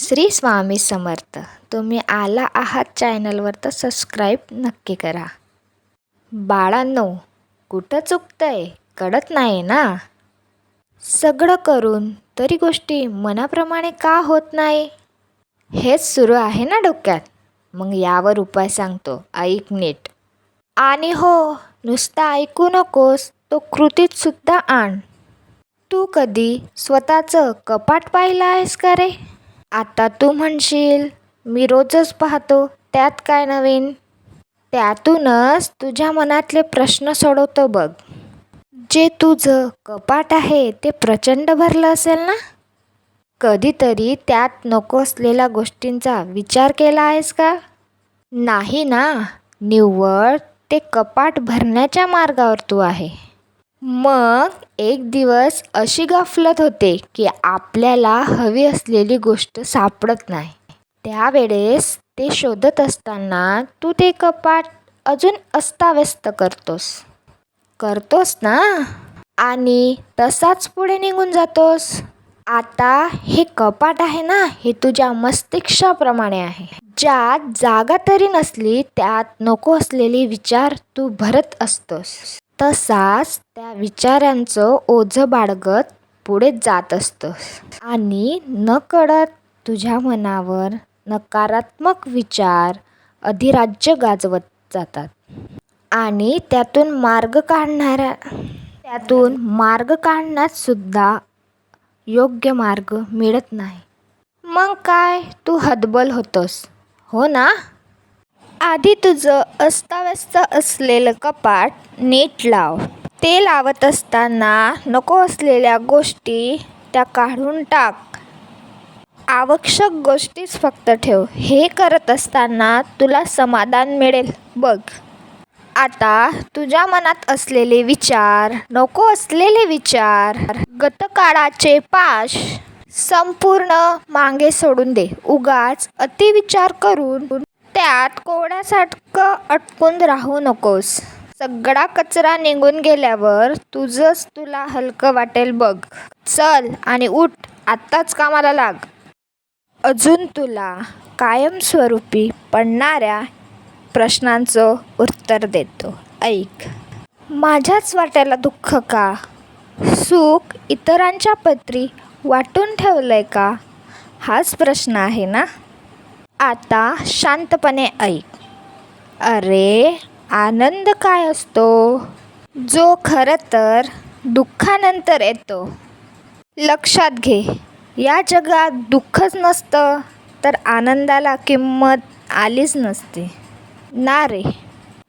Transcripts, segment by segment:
श्री स्वामी समर्थ. तुम्ही आला आहात चॅनलवर तर सबस्क्राईब नक्की करा. बाळांनो कुठं चुकतंय? कळत नाही ना? सगळं करून तरी गोष्टी मनाप्रमाणे का होत नाही? हेच सुरू आहे ना डोक्यात? मग यावर उपाय सांगतो. ऐक नीट आणि हो नुसता ऐकू नकोस तो कृतीत सुद्धा आण. तू कधी स्वतःचं कपाट पाहिलं आहेस का रे? आता तू म्हणशील मी रोजच पाहतो त्यात काय नवीन? त्यातूनच तुझ्या मनातले प्रश्न सोडवतो बघ. जे तुझं कपाट आहे ते प्रचंड भरलं असेल ना? कधीतरी त्यात नको असलेल्या गोष्टींचा विचार केला आहेस का? नाही ना. निव्वळ ते कपाट भरण्याच्या मार्गावर तू आहे. मग एक दिवस अशी गफलत होते की आपल्याला हवी असलेली गोष्ट सापडत नाही. त्यावेळेस ते शोधत असताना तू ते कपाट अजून अस्ताव्यस्त करतोस. करतोस ना? आणि तसाच पुढे निघून जातोस. आता हे कपाट आहे ना हे तुझ्या मस्तिष्काप्रमाणे आहे. ज्यात जागा तरी नसली त्यात नको असलेले विचार तू भरत असतोस. तसाच त्या विचारांचं ओझं बाळगत पुढे जात असतंस आणि नकळत तुझ्या मनावर नकारात्मक विचार अधिराज्य गाजवत जातात. आणि त्यातून मार्ग काढणाऱ्या त्यातून मार्ग काढण्यात सुद्धा योग्य मार्ग मिळत नाही. मग काय? तू हतबल होतोस. हो ना? आधी तुझं अस्ताव्यस्त असलेलं कपाट नीट लाव. ते लावत असताना नको असलेल्या गोष्टी त्या काढून टाक. आवश्यक गोष्टीच फक्त ठेव. हे करत असताना तुला समाधान मिळेल. बघ. आता तुझ्या मनात असलेले विचार नको असलेले विचार गतकाळाचे पाश संपूर्ण मागे सोडून दे. उगाच अतिविचार करून त्यात कोणासारखं अटकून राहू नकोस. सगळा कचरा निघून गेल्यावर तुझंच तुला हलकं वाटेल बघ. चल आणि उठ आत्ताच कामाला लाग. अजून तुला कायमस्वरूपी पडणाऱ्या प्रश्नांचं उत्तर देतो. ऐक. माझ्याच वाट्याला दुःख का? सुख इतरांच्या पत्री वाटून ठेवलं आहे का? हाच प्रश्न आहे ना? आता शांतपणे ऐक. अरे आनंद काय असतो? जो खरं तर दुःखानंतर येतो. लक्षात घे या जगात दुःखच नसतं तर आनंदाला किंमत आलीच नसते. ना रे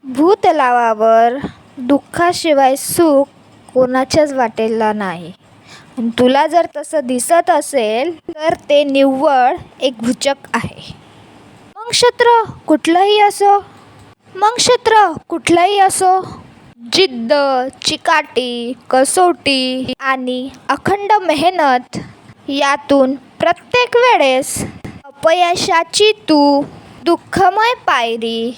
भूतलावावर दुःखाशिवाय सुख कोणाच्याच वाटेला नाही. तुला जर तसं दिसत असेल तर ते निव्वळ एक भूचक आहे. मग क्षेत्र कुठलंही असो. मग क्षेत्र कुठलंही असो. जिद्द चिकाटी कसोटी आणि अखंड मेहनत यातून प्रत्येक वेळेस अपयशाची तू दुःखमय पायरी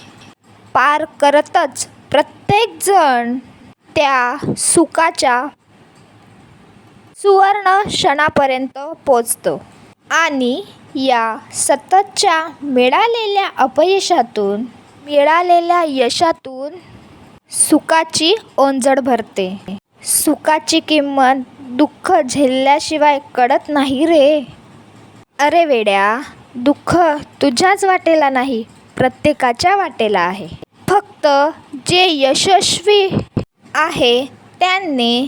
पार करतच प्रत्येकजण त्या सुखाच्या सुवर्ण क्षणापर्यंत पोचतो. आणि या सततच्या मिळालेल्या अपयशातून मिळालेल्या यशातून सुखाची ओंजळ भरते. सुखाची किंमत दुःख झेलल्याशिवाय कळत नाही रे. अरे वेड्या दुःख तुझ्याच वाटेला नाही प्रत्येकाच्या वाटेला आहे. फक्त जे यशस्वी आहे त्यांनी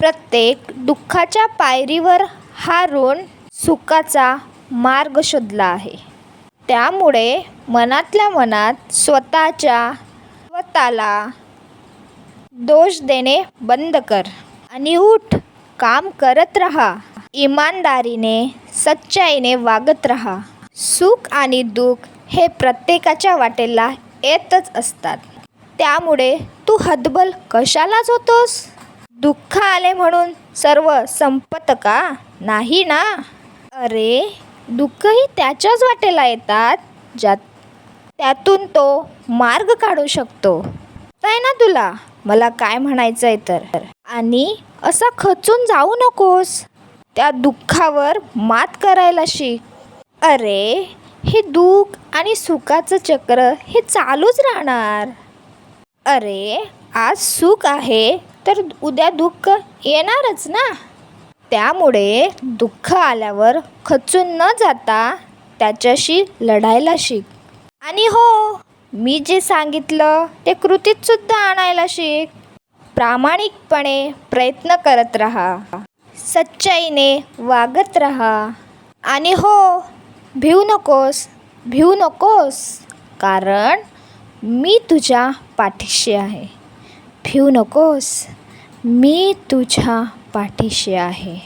प्रत्येक दुःखाच्या पायरीवर हारून सुखाचा मार्ग शोधला आहे. त्यामुळे मनातल्या मनात स्वतःच्या स्वतःला दोष देणे बंद कर आणि उठ काम करत राहा. इमानदारीने सच्चाईने वागत राहा. सुख आणि दुःख हे प्रत्येकाच्या वाटेला येतच असतात. त्यामुळे तू हतबल कशालाच होतोस दुःख आले म्हणून सर्व संपत का? नाही ना? अरे दुःखही त्याच्याच वाटेला येतात ज्यात त्यातून तो मार्ग काढू शकतो. काय ना तुला? मला काय म्हणायचं आहे तर? आणि असा खचून जाऊ नकोस. त्या दुःखावर मात करायला शिक. अरे हे दुःख आणि सुखाचं चक्र हे चालूच राहणार. अरे आज सुख आहे तर उद्या दुःख येणारच ना? त्यामुळे दुःख आल्यावर खचून न जाता त्याच्याशी लढायला शिक. आणि हो मी जे सांगितलं ते कृतीत सुद्धा आणायला शिक. प्रामाणिकपणे प्रयत्न करत राहा. सच्चाईने वागत राहा. आणि हो भिवू नकोस भिवू नकोस कारण मी तुझ्या पाठीशी आहे. भिवू नकोस मी तुझ्या पाठीशी आहे.